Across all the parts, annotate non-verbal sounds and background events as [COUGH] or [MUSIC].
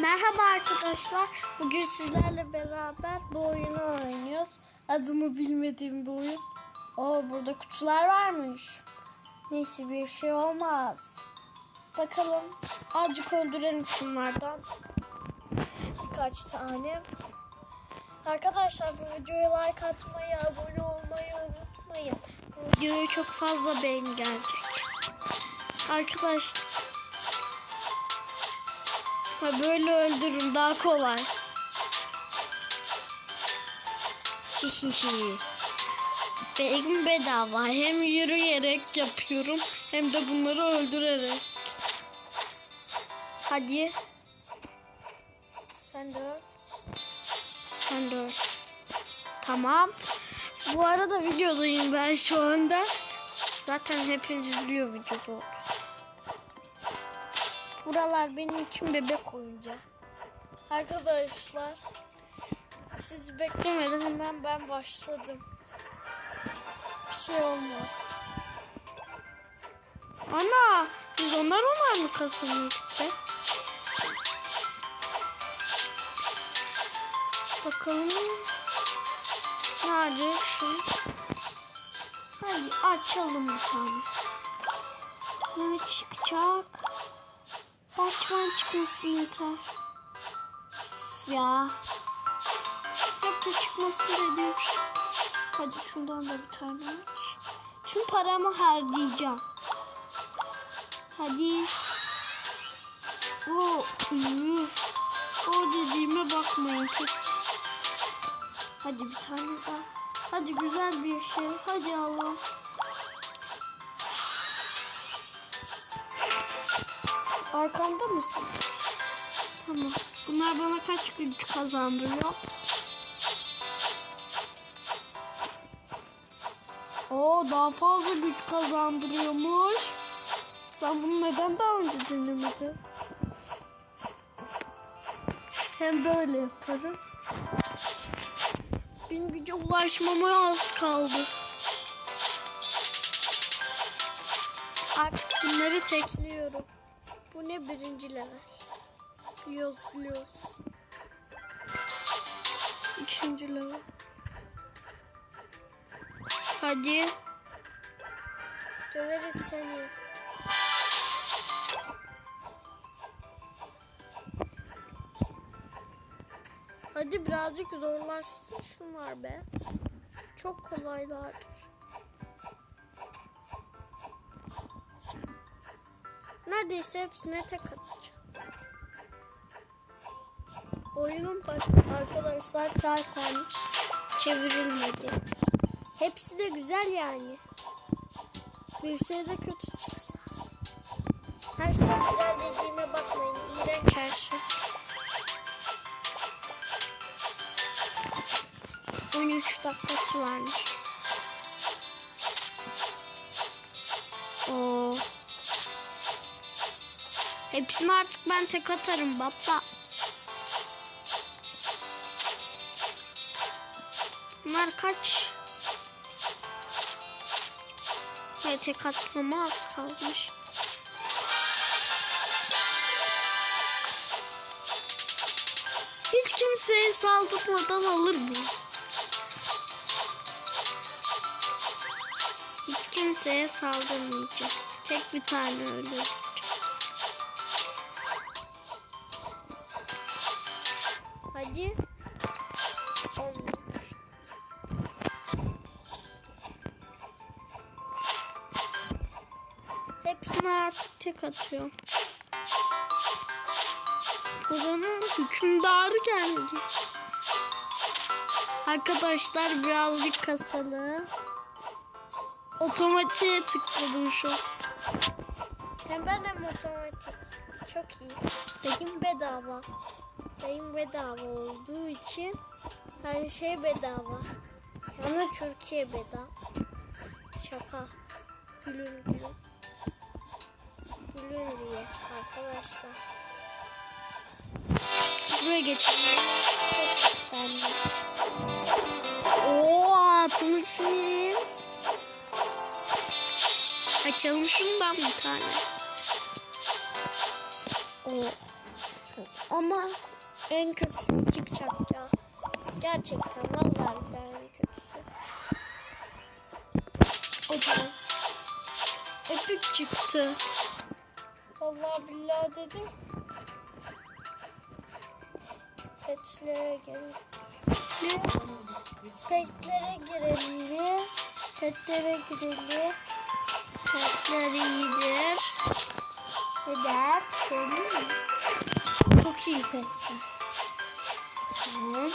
Merhaba arkadaşlar. Bugün sizlerle beraber bu oyunu oynuyoruz. Adını bilmediğim bir oyun. Oo burada kutular varmış. Neyse bir şey olmaz. Bakalım. Azıcık öldürelim şunlardan. Birkaç tane. Arkadaşlar bu videoya like atmayı, abone olmayı unutmayın. Bu videoya çok fazla beğeni gelecek. Arkadaşlar Ha böyle öldürürüm daha kolay. [LAUGHS] Benim bedava. Hem yürüyerek yapıyorum hem de bunları öldürerek. Hadi. Sen de öl. Sen de öl. Tamam. Bu arada videodayım ben şu anda. Zaten hepiniz biliyor videoda oldu. Buralar benim için bebek oyuncağı. Arkadaşlar sizi beklemeden hemen ben başladım. Bir şey olmaz. Ana biz onlar onlar mı kazanıyorduk be? Bakalım. Nerede şey? Hadi açalım bir tane. Ne çıkacak? Batman çıkması yeter. Ya. Hep de çıkmasını dediğim şey. Hadi şundan da bir tane aç. Tüm paramı harcayacağım. Hadi. O üf. O dediğime bakmayın. Hadi bir tane daha. Hadi güzel bir şey. Hadi Allah'ım. Arkamda mısın? Tamam. Bunlar bana kaç güç kazandırıyor? Oo daha fazla güç kazandırıyormuş. Ben bunu neden daha önce denemedim? Hem böyle yaparım. Bin güce ulaşmama az kaldı. Artık bunları tekliyorum. Bu ne birinci level? Biliyoruz biliyoruz. İkinci level. Hadi. Döveriz seni. Hadi birazcık zorlaşsın şunlar be. Çok kolaylar. Neredeyse hepsine tek atacağım. Oyunun bak arkadaşlar çarpan çevrilmedi. Hepsi de güzel yani. Bir şey de kötü çıksa. Her şey güzel dediğime bakmayın. İğrenç her şey. 13 dakikası varmış. Oo. Hepsini artık ben tek atarım baba. Bunlar kaç? Ve tek atmama az kalmış. Hiç kimseye saldırmadan alır mı? Hiç kimseye saldırmayacak. Tek bir tane öldüreceğim. Hadi. Olmuş. Hepsini artık tek atıyorum. Buranın hükümdarı geldi. Arkadaşlar birazcık kasalı. Otomatiğe tıkladım şu. Hem ben hem otomatik. Çok iyi. Benim bedava. Benim bedava olduğu için her şey bedava. Yani Türkiye bedava. Şaka. Gülün gülün. Gülün diye arkadaşlar. Buraya geçelim. Çok. Oo atmışız. Açalım şundan bir tane. Çok Ama en kötüsü çıkacak ya. Gerçekten vallahi en kötüsü. O da epik çıktı. Vallahi billahi dedim. Petlere girelim. Petlere girelim biz. Petlere girelim. Petler iyidir. Neden? Söyleyeyim mi? Çok iyi petler. Tamam.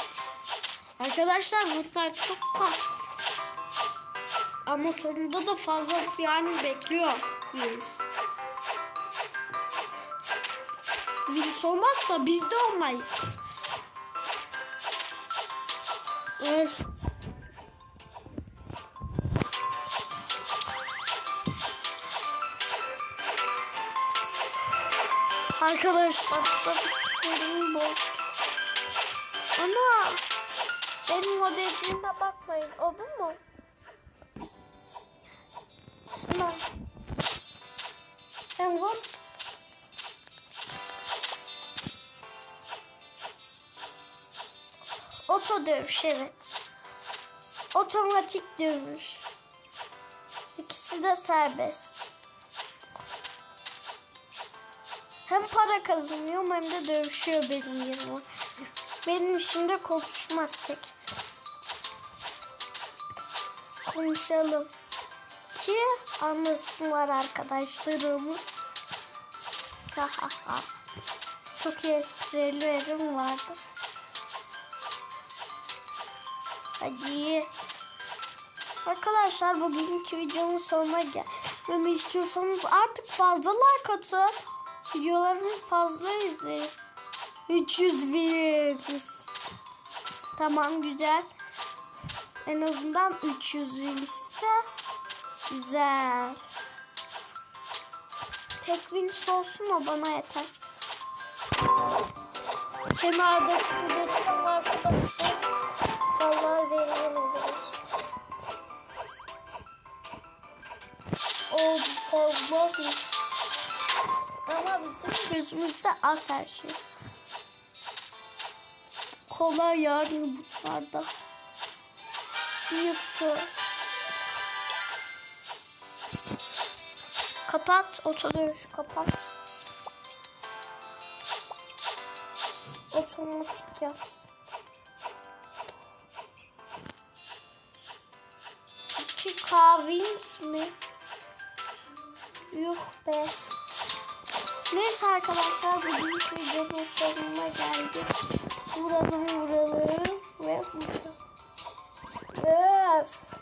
Arkadaşlar bunlar çok tatlı. Ama sonunda da fazla yani bekliyor Wills. Wills olmazsa biz de olmayız. Öf. Arkadaşlar da bisikletimi bozdu. Ana! Benim modelciğime bakmayın. O bu mu? Şuna. Sen vur. Oto dövüş evet. Otomatik dövüş. İkisi de serbest. Hem para kazanıyorum hem de dövüşüyor benim yerime. Benim işim de konuşmak tek. Konuşalım. Ki anlasınlar arkadaşlarımız. Ha. Çok iyi esprilerim vardır. Hadi. Arkadaşlar bugünkü videonun sonuna gelmemi istiyorsanız artık fazla like atın. Videolarımı fazla izleyin. 300 views. Tamam güzel. En azından 300 ise güzel. Tek wins olsun o bana yeter. Kenardaki geçsin arkadaşlar. Vallahi zengin oluruz. O fazlamış. Ama bizim gözümüzde az her şey. Kolay yani bunlarda. Yusuf. Kapat. Oturuş kapat. Otomatik yapsın. İki kahvins mi? Yuh be. Neyse arkadaşlar bugünkü videonun sonuna geldik. Vuralım vuralım ve uçalım. Öf.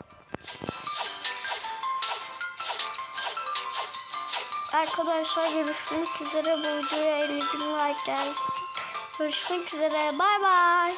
Arkadaşlar görüşmek üzere. Bu videoya 50 bin like gelsin. Görüşmek üzere. Bay bay.